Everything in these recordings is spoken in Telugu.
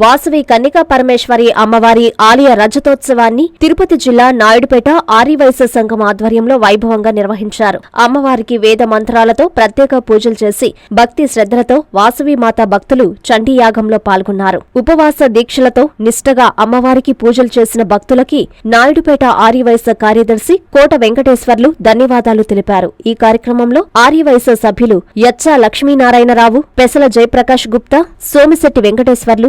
వాసవి కన్నికా పరమేశ్వరి అమ్మవారి ఆలయ రజతోత్సవాన్ని తిరుపతి జిల్లా నాయుడుపేట ఆర్యవైశ్య సంఘం ఆధ్వర్యంలో వైభవంగా నిర్వహించారు. అమ్మవారికి వేద మంత్రాలతో ప్రత్యేక పూజలు చేసి భక్తి శ్రద్ధలతో వాసవి మాత భక్తులు చండీయాగంలో పాల్గొన్నారు. ఉపవాస దీక్షలతో నిష్టగా అమ్మవారికి పూజలు చేసిన భక్తులకి నాయుడుపేట ఆర్యవైశ్య కార్యదర్శి కోట వెంకటేశ్వర్లు ధన్యవాదాలు తెలిపారు. ఈ కార్యక్రమంలో ఆర్యవైశ్య సభ్యులు యచ్చా లక్ష్మీనారాయణరావు పెసల జయప్రకాష్ గుప్తా సోమిశెట్టి వెంకటేశ్వర్లు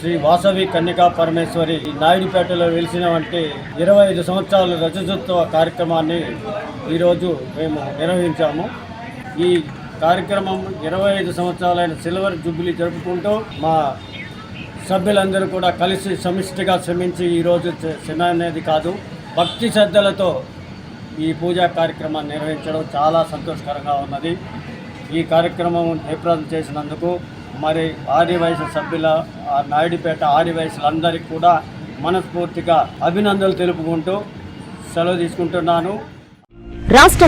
శ్రీ వాసవి కన్యకా పరమేశ్వరి నాయుడుపేటలో వెలిసిన వంటి ఇరవై ఐదు సంవత్సరాల రజతోత్సవ కార్యక్రమాన్ని ఈరోజు మేము నిర్వహించాము. ఈ కార్యక్రమం ఇరవై ఐదు సంవత్సరాలైన సిల్వర్ జూబ్లీ జరుపుకుంటూ మా సభ్యులందరూ కూడా కలిసి సమిష్టిగా శ్రమించి ఈరోజు చ- చిన్న అనేది కాదు భక్తి శ్రద్ధలతో ఈ పూజా కార్యక్రమాన్ని నిర్వహించడం చాలా సంతోషకరంగా ఉన్నది. ఈ కార్యక్రమం జయప్రదం చేసినందుకు మరి ఆర్యవయసు సభ్యుల ఆ నాయుడుపేట కూడా మనస్ఫూర్తిగా అభినందనలు తెలుపుకుంటూ సెలవు తీసుకుంటున్నాను. రాష్ట్ర